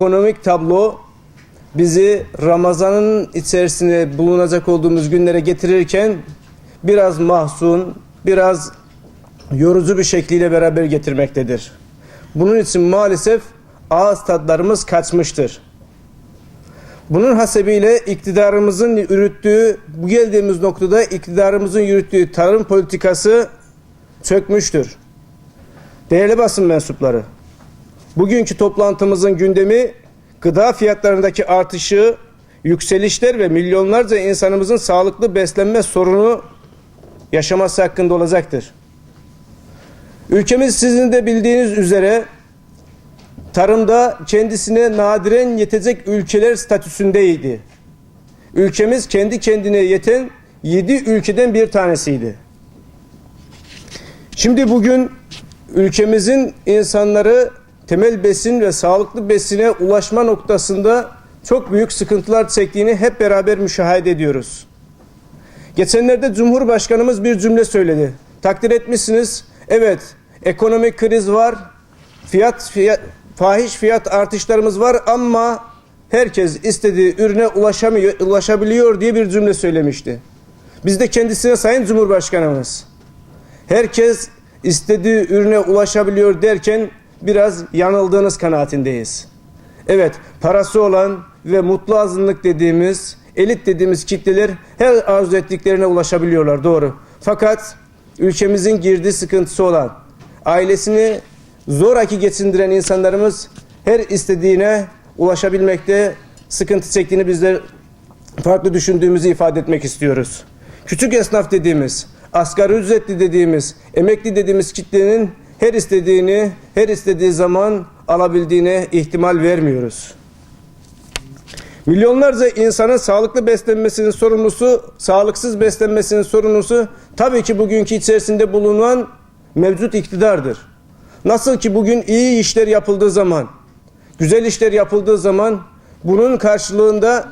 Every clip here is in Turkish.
Ekonomik tablo bizi Ramazan'ın içerisinde bulunacak olduğumuz günlere getirirken biraz mahzun, biraz yorucu bir şekliyle beraber getirmektedir. Bunun için maalesef ağız tadlarımız kaçmıştır. Bunun hasebiyle iktidarımızın yürüttüğü, bu geldiğimiz noktada iktidarımızın yürüttüğü tarım politikası çökmüştür. Değerli basın mensupları, Bugünkü toplantımızın gündemi gıda fiyatlarındaki artışı, yükselişler ve milyonlarca insanımızın sağlıklı beslenme sorunu yaşaması hakkında olacaktır. Ülkemiz sizin de bildiğiniz üzere tarımda kendisine nadiren yetecek ülkeler statüsündeydi. Ülkemiz kendi kendine yeten 7 ülkeden bir tanesiydi. Şimdi bugün ülkemizin insanları temel besin ve sağlıklı besine ulaşma noktasında çok büyük sıkıntılar çektiğini hep beraber müşahede ediyoruz. Geçenlerde Cumhurbaşkanımız bir cümle söyledi. Takdir etmişsiniz. Evet, ekonomik kriz var. Fiyat, fiyat fahiş fiyat artışlarımız var ama herkes istediği ürüne ulaşamıyor, ulaşabiliyor diye bir cümle söylemişti. Biz de kendisine Sayın Cumhurbaşkanımız herkes istediği ürüne ulaşabiliyor derken biraz yanıldığınız kanaatindeyiz. Evet, parası olan ve mutlu azınlık dediğimiz, elit dediğimiz kitleler her arzu ettiklerine ulaşabiliyorlar, doğru. Fakat ülkemizin girdiği sıkıntısı olan, ailesini zoraki geçindiren insanlarımız her istediğine ulaşabilmekte sıkıntı çektiğini bizler farklı düşündüğümüzü ifade etmek istiyoruz. Küçük esnaf dediğimiz, asgari ücretli dediğimiz, emekli dediğimiz kitlenin her istediğini, her istediği zaman alabildiğine ihtimal vermiyoruz. Milyonlarca insanın sağlıklı beslenmesinin sorumlusu, sağlıksız beslenmesinin sorumlusu tabii ki bugünkü içerisinde bulunan mevcut iktidardır. Nasıl ki bugün iyi işler yapıldığı zaman, güzel işler yapıldığı zaman bunun karşılığında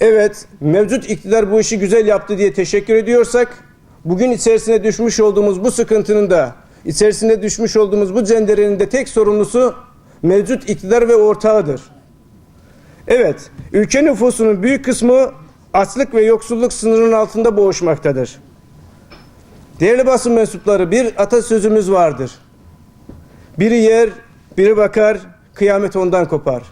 evet mevcut iktidar bu işi güzel yaptı diye teşekkür ediyorsak bugün içerisine düşmüş olduğumuz bu sıkıntının da içerisinde düşmüş olduğumuz bu cenderenin de tek sorumlusu mevcut iktidar ve ortağıdır. Evet, ülke nüfusunun büyük kısmı açlık ve yoksulluk sınırının altında boğuşmaktadır. Değerli basın mensupları bir atasözümüz vardır. Biri yer, biri bakar, kıyamet ondan kopar.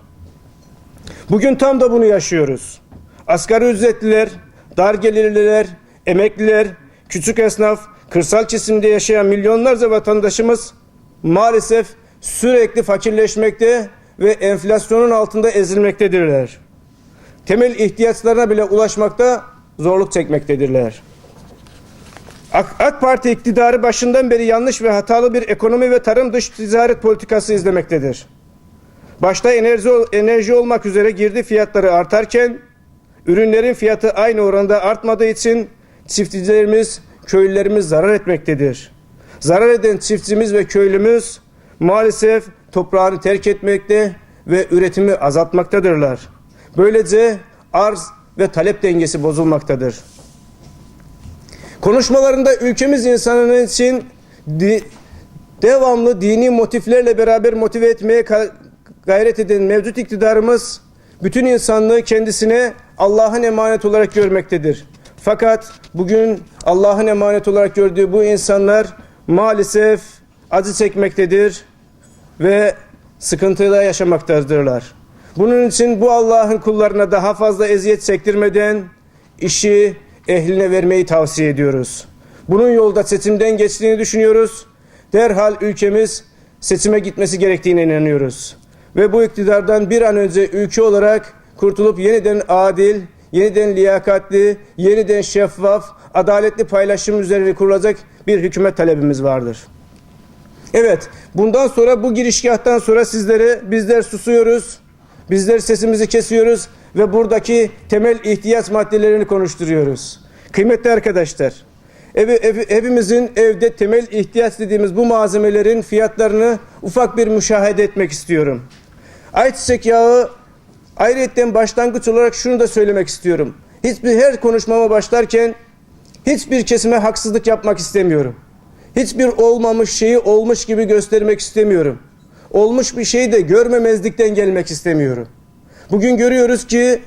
Bugün tam da bunu yaşıyoruz. Asgari ücretliler, dar gelirliler, emekliler, küçük esnaf, kırsal kesimde yaşayan milyonlarca vatandaşımız maalesef sürekli fakirleşmekte ve enflasyonun altında ezilmektedirler. Temel ihtiyaçlarına bile ulaşmakta zorluk çekmektedirler. AK, AK Parti iktidarı başından beri yanlış ve hatalı bir ekonomi ve tarım dış ticaret politikası izlemektedir. Başta enerji, enerji olmak üzere girdi fiyatları artarken ürünlerin fiyatı aynı oranda artmadığı için çiftçilerimiz, köylülerimiz zarar etmektedir. Zarar eden çiftçimiz ve köylümüz maalesef toprağını terk etmekte ve üretimi azaltmaktadırlar. Böylece arz ve talep dengesi bozulmaktadır. Konuşmalarında ülkemiz insanının için devamlı dini motiflerle beraber motive etmeye gayret eden mevcut iktidarımız bütün insanlığı kendisine Allah'ın emanet olarak görmektedir. Fakat bugün Allah'ın emanet olarak gördüğü bu insanlar maalesef acı çekmektedir ve sıkıntıda yaşamaktadırlar. Bunun için bu Allah'ın kullarına daha fazla eziyet çektirmeden işi ehline vermeyi tavsiye ediyoruz. Bunun yolda seçimden geçtiğini düşünüyoruz. Derhal ülkemiz seçime gitmesi gerektiğine inanıyoruz. Ve bu iktidardan bir an önce ülke olarak kurtulup yeniden adil, yeniden liyakatli, yeniden şeffaf, adaletli paylaşım üzerine kurulacak bir hükümet talebimiz vardır. Evet, bundan sonra bu girişgahtan sonra sizlere bizler susuyoruz. Bizler sesimizi kesiyoruz ve buradaki temel ihtiyaç maddelerini konuşturuyoruz. Kıymetli arkadaşlar, ev, ev, evimizin evde temel ihtiyaç dediğimiz bu malzemelerin fiyatlarını ufak bir müşahede etmek istiyorum. Ayçiçek yağı ayrıyetten başlangıç olarak şunu da söylemek istiyorum. Hiçbir her konuşmama başlarken hiçbir kesime haksızlık yapmak istemiyorum. Hiçbir olmamış şeyi olmuş gibi göstermek istemiyorum. olmuş bir şeyi de görmemezlikten gelmek istemiyorum. Bugün görüyoruz ki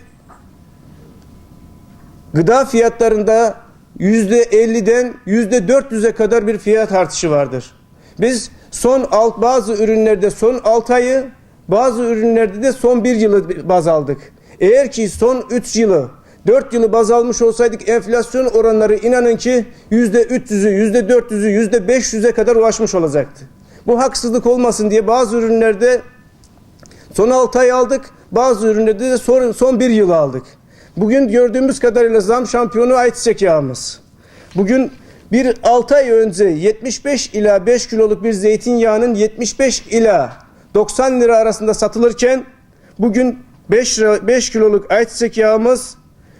gıda fiyatlarında %50'den %400'e kadar bir fiyat artışı vardır. Biz son alt bazı ürünlerde son 6 ayı bazı ürünlerde de son 1 yılı baz aldık. Eğer ki son 3 yılı 4 yılı baz almış olsaydık enflasyon oranları inanın ki %300'ü, %400'ü, %500'e kadar ulaşmış olacaktı. Bu haksızlık olmasın diye bazı ürünlerde son 6 ay aldık, bazı ürünlerde de son, son 1 yıl aldık. Bugün gördüğümüz kadarıyla zam şampiyonu ayçiçek yağımız. Bugün bir 6 ay önce 75 ila 5 kiloluk bir zeytinyağının 75 ila 90 lira arasında satılırken bugün 5, lira, 5 kiloluk ayçiçek yağımız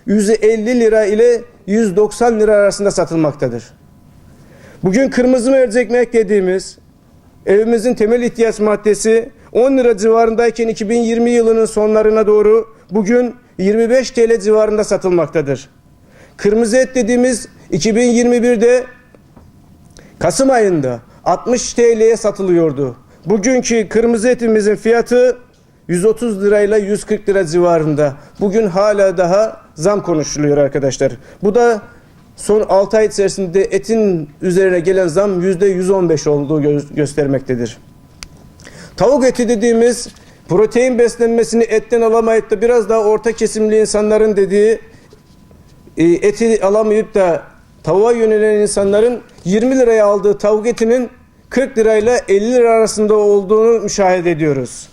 150 lira ile 190 lira arasında satılmaktadır. Bugün kırmızı mercek dediğimiz evimizin temel ihtiyaç maddesi 10 lira civarındayken 2020 yılının sonlarına doğru bugün 25 TL civarında satılmaktadır. Kırmızı et dediğimiz 2021'de Kasım ayında 60 TL'ye satılıyordu. Bugünkü kırmızı etimizin fiyatı 130 lirayla 140 lira civarında. Bugün hala daha zam konuşuluyor arkadaşlar. Bu da son 6 ay içerisinde etin üzerine gelen zam %115 olduğu gö- göstermektedir. Tavuk eti dediğimiz protein beslenmesini etten alamayıp da biraz daha orta kesimli insanların dediği e, eti alamayıp da tavuğa yönelen insanların 20 liraya aldığı tavuk etinin 40 lirayla 50 lira arasında olduğunu müşahede ediyoruz.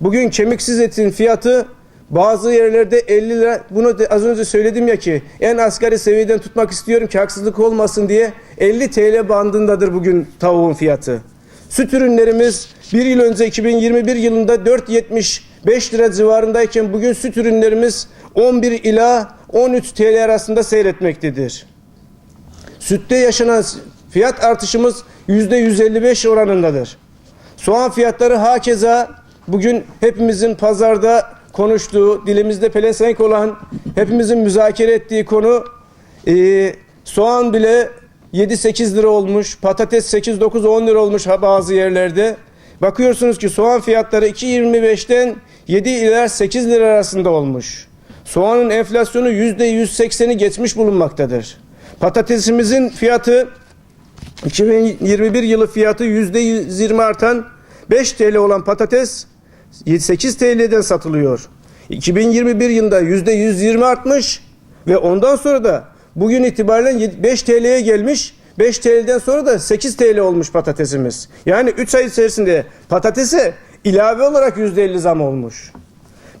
Bugün kemiksiz etin fiyatı bazı yerlerde 50 lira. Bunu az önce söyledim ya ki en asgari seviyeden tutmak istiyorum ki haksızlık olmasın diye 50 TL bandındadır bugün tavuğun fiyatı. Süt ürünlerimiz bir yıl önce 2021 yılında 4.75 lira civarındayken bugün süt ürünlerimiz 11 ila 13 TL arasında seyretmektedir. Sütte yaşanan fiyat artışımız %155 oranındadır. Soğan fiyatları hakeza bugün hepimizin pazarda konuştuğu, dilimizde pelesenk olan, hepimizin müzakere ettiği konu e, soğan bile 7-8 lira olmuş, patates 8-9-10 lira olmuş bazı yerlerde. Bakıyorsunuz ki soğan fiyatları 2.25'ten 7 ila 8 lira arasında olmuş. Soğanın enflasyonu %180'i geçmiş bulunmaktadır. Patatesimizin fiyatı 2021 yılı fiyatı %120 artan 5 TL olan patates 8 TL'den satılıyor. 2021 yılında %120 artmış ve ondan sonra da bugün itibariyle 5 TL'ye gelmiş. 5 TL'den sonra da 8 TL olmuş patatesimiz. Yani 3 ay içerisinde patatese ilave olarak %50 zam olmuş.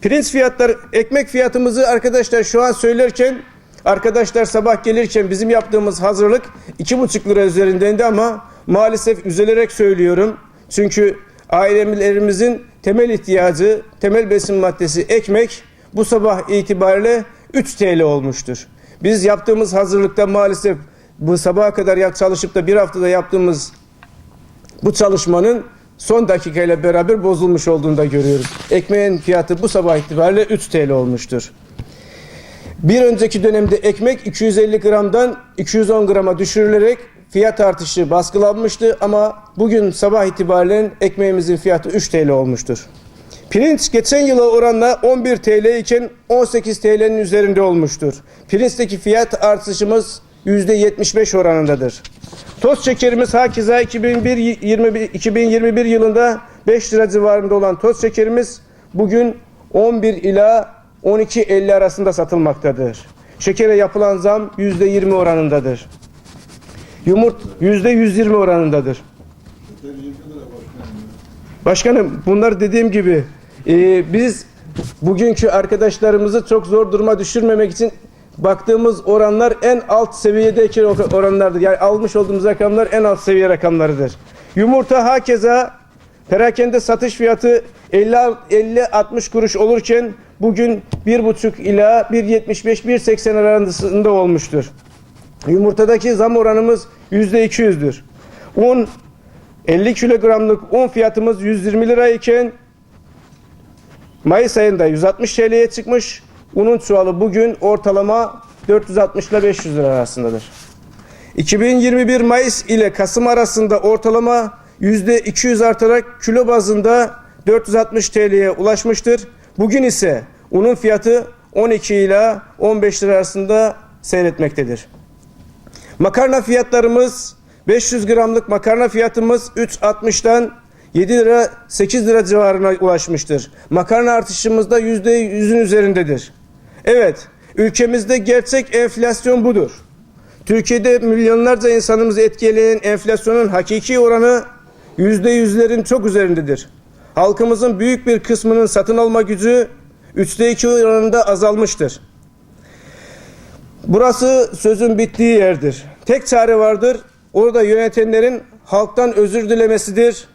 Pirinç fiyatları, ekmek fiyatımızı arkadaşlar şu an söylerken arkadaşlar sabah gelirken bizim yaptığımız hazırlık 2,5 lira üzerindeydi ama maalesef üzülerek söylüyorum. Çünkü ailelerimizin temel ihtiyacı, temel besin maddesi ekmek bu sabah itibariyle 3 TL olmuştur. Biz yaptığımız hazırlıkta maalesef bu sabaha kadar çalışıp da bir haftada yaptığımız bu çalışmanın son dakikayla beraber bozulmuş olduğunu da görüyoruz. Ekmeğin fiyatı bu sabah itibariyle 3 TL olmuştur. Bir önceki dönemde ekmek 250 gramdan 210 grama düşürülerek fiyat artışı baskılanmıştı ama bugün sabah itibariyle ekmeğimizin fiyatı 3 TL olmuştur. Pirinç geçen yıla oranla 11 TL iken 18 TL'nin üzerinde olmuştur. Pirinçteki fiyat artışımız %75 oranındadır. Toz şekerimiz hakeza 2001, 21, 2021 yılında 5 lira civarında olan toz şekerimiz bugün 11 ila 12.50 arasında satılmaktadır. Şekere yapılan zam %20 oranındadır. Yumurt %120 oranındadır. Başkanım bunlar dediğim gibi e, biz bugünkü arkadaşlarımızı çok zor duruma düşürmemek için baktığımız oranlar en alt seviyedeki oranlardır. Yani almış olduğumuz rakamlar en alt seviye rakamlarıdır. Yumurta hakeza perakende satış fiyatı 50-60 kuruş olurken bugün 1,5 ila 1,75 1,80 arasında olmuştur. Yumurtadaki zam oranımız %200'dür. Un 50 kilogramlık un fiyatımız 120 lira iken Mayıs ayında 160 TL'ye çıkmış. Unun çuvalı bugün ortalama 460 ile 500 lira arasındadır. 2021 Mayıs ile Kasım arasında ortalama %200 artarak kilo bazında 460 TL'ye ulaşmıştır. Bugün ise unun fiyatı 12 ile 15 lira arasında seyretmektedir. Makarna fiyatlarımız 500 gramlık makarna fiyatımız 3.60'dan 7 lira 8 lira civarına ulaşmıştır. Makarna artışımız da %100'ün üzerindedir. Evet, ülkemizde gerçek enflasyon budur. Türkiye'de milyonlarca insanımızı etkileyen enflasyonun hakiki oranı %100'lerin çok üzerindedir. Halkımızın büyük bir kısmının satın alma gücü 3'te 2 oranında azalmıştır. Burası sözün bittiği yerdir. Tek çare vardır. Orada yönetenlerin halktan özür dilemesidir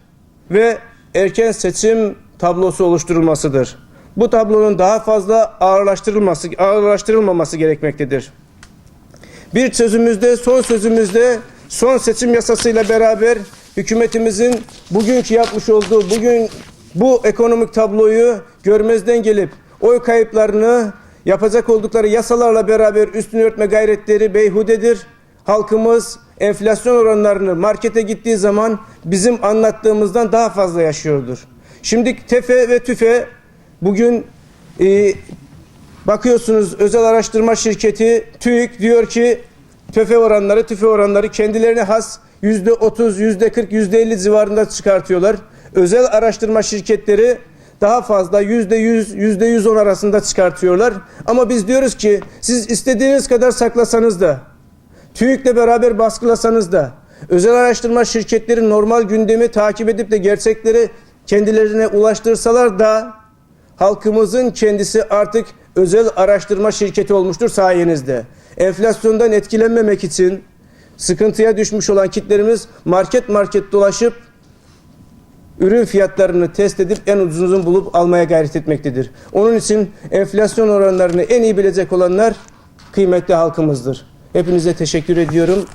ve erken seçim tablosu oluşturulmasıdır. Bu tablonun daha fazla ağırlaştırılması, ağırlaştırılmaması gerekmektedir. Bir sözümüzde, son sözümüzde son seçim yasasıyla beraber hükümetimizin bugünkü yapmış olduğu bugün bu ekonomik tabloyu görmezden gelip oy kayıplarını yapacak oldukları yasalarla beraber üstünü örtme gayretleri beyhudedir. Halkımız enflasyon oranlarını markete gittiği zaman bizim anlattığımızdan daha fazla yaşıyordur. Şimdi TEFE ve TÜFE bugün e, Bakıyorsunuz özel araştırma şirketi TÜİK diyor ki TÜFE oranları, TÜFE oranları kendilerine has yüzde 30, yüzde 40, yüzde 50 civarında çıkartıyorlar. Özel araştırma şirketleri daha fazla yüzde 100, yüzde 110 arasında çıkartıyorlar. Ama biz diyoruz ki siz istediğiniz kadar saklasanız da TÜİK'le beraber baskılasanız da özel araştırma şirketleri normal gündemi takip edip de gerçekleri kendilerine ulaştırsalar da halkımızın kendisi artık özel araştırma şirketi olmuştur sayenizde. Enflasyondan etkilenmemek için sıkıntıya düşmüş olan kitlerimiz market market dolaşıp ürün fiyatlarını test edip en ucuzunu bulup almaya gayret etmektedir. Onun için enflasyon oranlarını en iyi bilecek olanlar kıymetli halkımızdır. Hepinize teşekkür ediyorum.